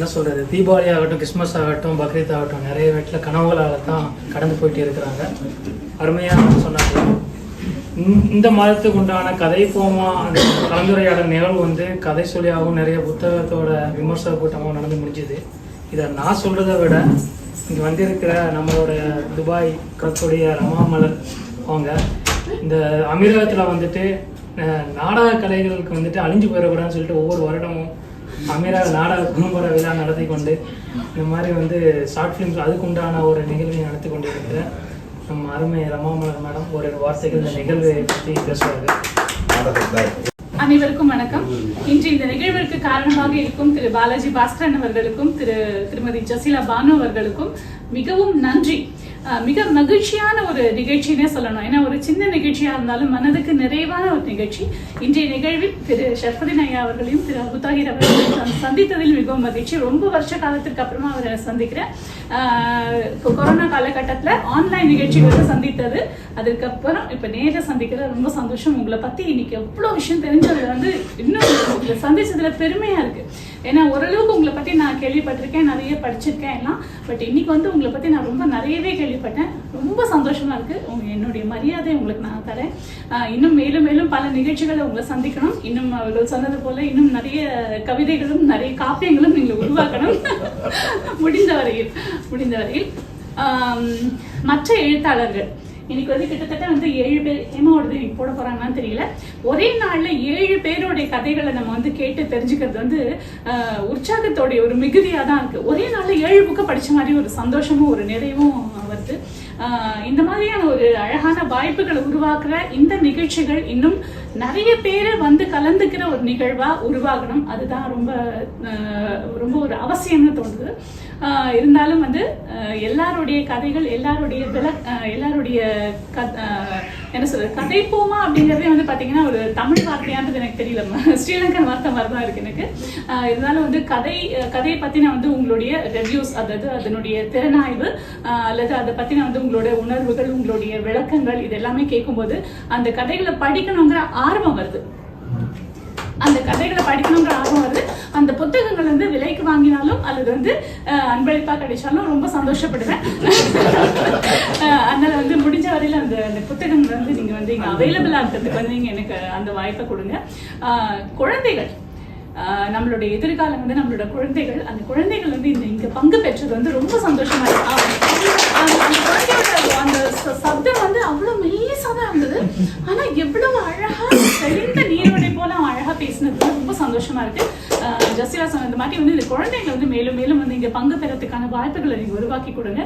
என்ன சொல்கிறது தீபாவளி ஆகட்டும் கிறிஸ்மஸ் ஆகட்டும் பக்ரீத் ஆகட்டும் நிறைய வீட்டில் கனவுகளால் தான் கடந்து போயிட்டு இருக்கிறாங்க. அருமையாக சொன்னாங்க. இந்த- இந்த மாதத்துக்கு உண்டான கதை போமா அந்த கலந்துரையாடல் நிகழ்வு வந்து கதை சொல்லியாகவும் நிறைய புத்தகத்தோட விமர்சன கூட்டமாகவும் நடந்து முடிஞ்சுது. இதை நான் சொல்கிறத விட இங்கே வந்திருக்கிற நம்மளோட துபாய் கத்துடைய ரமாமலர் அவங்க இந்த அமீரகத்தில் வந்துட்டு நாடக கலைகளுக்கு வந்துட்டு அழிஞ்சு போயிடக்கூடாதுன்னு சொல்லிட்டு ஒவ்வொரு வருடமும் அமீரா நாடக குடும்பர விழா நடத்தி கொண்டு இந்த மாதிரி வந்து ஷார்ட் ஃபிலிம்ஸ் அதுக்குண்டான ஒரு நிகழ்வை நடத்தி கொண்டு இருக்கிற நம்ம அருமை ரமாமலர் மேடம் ஒரு வார்த்தைகள் இந்த நிகழ்வை பற்றி பேசுவாங்க அனைவருக்கும் வணக்கம். இன்று இந்த நிகழ்விற்கு காரணமாக இருக்கும் திரு பாலாஜி பாஸ்கரன் அவர்களுக்கும் திரு திருமதி ஜசிலா பானு அவர்களுக்கும் மிகவும் நன்றி. மிக மகிழ்ச்சியான ஒரு நிகழ்ச்சினே சொல்லணும். ஏன்னா ஒரு சின்ன நிகழ்ச்சியா இருந்தாலும் மனதுக்கு நிறைவான ஒரு நிகழ்ச்சி. இன்றைய நிகழ்வில் திரு ஷர்ஃபுதீன் ஐயா அவர்களையும் திரு அபுதாகிர் அவர்களையும் சந்தித்ததில் மிகவும் மகிழ்ச்சி. ரொம்ப வருஷ காலத்திற்கு அப்புறமா அவரை சந்திக்கிறேன். கொரோனா காலகட்டத்தில் ஆன்லைன் நிகழ்ச்சிகளை சந்தித்தது. அதுக்கப்புறம் இப்போ நேரில் சந்திக்கிற ரொம்ப சந்தோஷம். உங்களை பற்றி இன்னைக்கு எவ்வளோ விஷயம் தெரிஞ்சது வந்து இன்னும் உங்களை சந்திச்சதுல பெருமையாக இருக்கு. ஏன்னா ஓரளவுக்கு உங்களை பற்றி நான் கேள்விப்பட்டிருக்கேன் நிறைய படிச்சிருக்கேன் எல்லாம். பட் இன்னைக்கு வந்து உங்களை பற்றி நான் ரொம்ப நிறையவே கேள்விப்பட்டேன். ரொம்ப சந்தோஷமா இருக்கு. உங்க என்னுடைய மரியாதை உங்களுக்கு நான் தரேன். இன்னும் மேலும் மேலும் பல நிகழ்ச்சிகளை உங்களை சந்திக்கணும். இன்னும் அவர்கள் சொன்னது போல இன்னும் நிறைய கவிதைகளும் நிறைய காப்பியங்களும் நீங்கள் உருவாக்கணும். முடிந்த வரையில் முடிந்த வரையில். மற்ற எழுத்தாளர்கள். இன்னைக்கு வந்து கிட்டத்தட்ட வந்து ஏழு பேர் ஹேமாவோடது இன்னைக்கு போட போறாங்கன்னு தெரியல. ஒரே நாள்ல ஏழு பேருடைய கதைகளை நம்ம வந்து கேட்டு தெரிஞ்சுக்கிறது வந்து உற்சாகத்தோடைய ஒரு மிகுதியா தான் இருக்கு. ஒரே நாள்ல ஏழு புக்கை படிச்ச மாதிரி ஒரு சந்தோஷமும் ஒரு நிறைவும் வருது இந்த மாதிரியான ஒரு அழகான வாய்ப்புகளை உருவாக்குற இந்த நிகழ்ச்சிகள் இன்னும் நிறைய பேர் வந்து கலந்துக்கிற ஒரு நிகழ்வா உருவாகணும். அதுதான் ரொம்ப ரொம்ப ஒரு அவசியம்னு தோணுது. இருந்தாலும் வந்து எல்லாருடைய கதைகள் எல்லாருடைய விள எல்லாருடைய க- என்ன சொல்றது? கதை அப்படிங்கிறதே வந்து பாத்தீங்கன்னா ஒரு தமிழ் வார்த்தையானது எனக்கு தெரியல ஸ்ரீலங்கன் வார்த்தை மாதிரி தான் இருக்கு எனக்கு. இதனால இருந்தாலும் வந்து கதை கதையை பற்றின வந்து உங்களுடைய ரிவ்யூஸ் அதாவது அதனுடைய திறனாய்வு அல்லது அதை பற்றின வந்து உங்களுடைய உணர்வுகள் உங்களுடைய விளக்கங்கள் இது எல்லாமே கேட்கும்போது அந்த கதைகளை படிக்கணுங்கிற ஆர்வம் வருது. அந்த கதைகளை படிக்கணுங்கிற ஆர்வம் வருது. அந்த புத்தகங்கள் வந்து விலைக்கு வாங்கினாலும் அல்லது வந்து அஹ், அன்பளிப்பா கிடைச்சாலும் ரொம்ப சந்தோஷப்படுவேன். அதனால வந்து முடிஞ்ச வரையில அந்த அந்த புத்தகங்கள் வந்து நீங்க வந்து இங்க அவைலபிளா இருக்கிறதுக்கு வந்து நீங்க எனக்கு அந்த வாய்ப்பை கொடுங்க. குழந்தைகள். நம்மளுடைய எதிர்காலம் வந்து நம்மளோட குழந்தைகள். அந்த குழந்தைகள் வந்து இந்த இங்க பங்கு பெற்றது வந்து ரொம்ப சந்தோஷமா இருக்கு. அந்த ச- சப்தம் வந்து அவ்வளவு மெல்லிசா தான் இருந்தது. ஆனா எவ்வளவு அழகா தெளிந்த நீரோடை போல அழகா பேசினது ரொம்ப சந்தோஷமா இருக்கு. அஹ் சொன்ன இந்த மாதிரி வந்து இந்த குழந்தைங்களை வந்து மேலும் மேலும் வந்து இங்கே பங்கு பெறத்துக்கான வாய்ப்புகளை நீங்கள் உருவாக்கி கொடுங்க.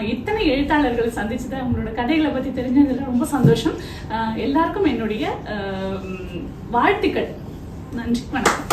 இத்தனை எழுத்தாளர்களை சந்திச்சது அவங்களோட கதைகளை பற்றி தெரிஞ்சதில் ரொம்ப சந்தோஷம். எல்லாருக்கும் என்னுடைய வாழ்த்துக்கள். நன்றி வணக்கம்.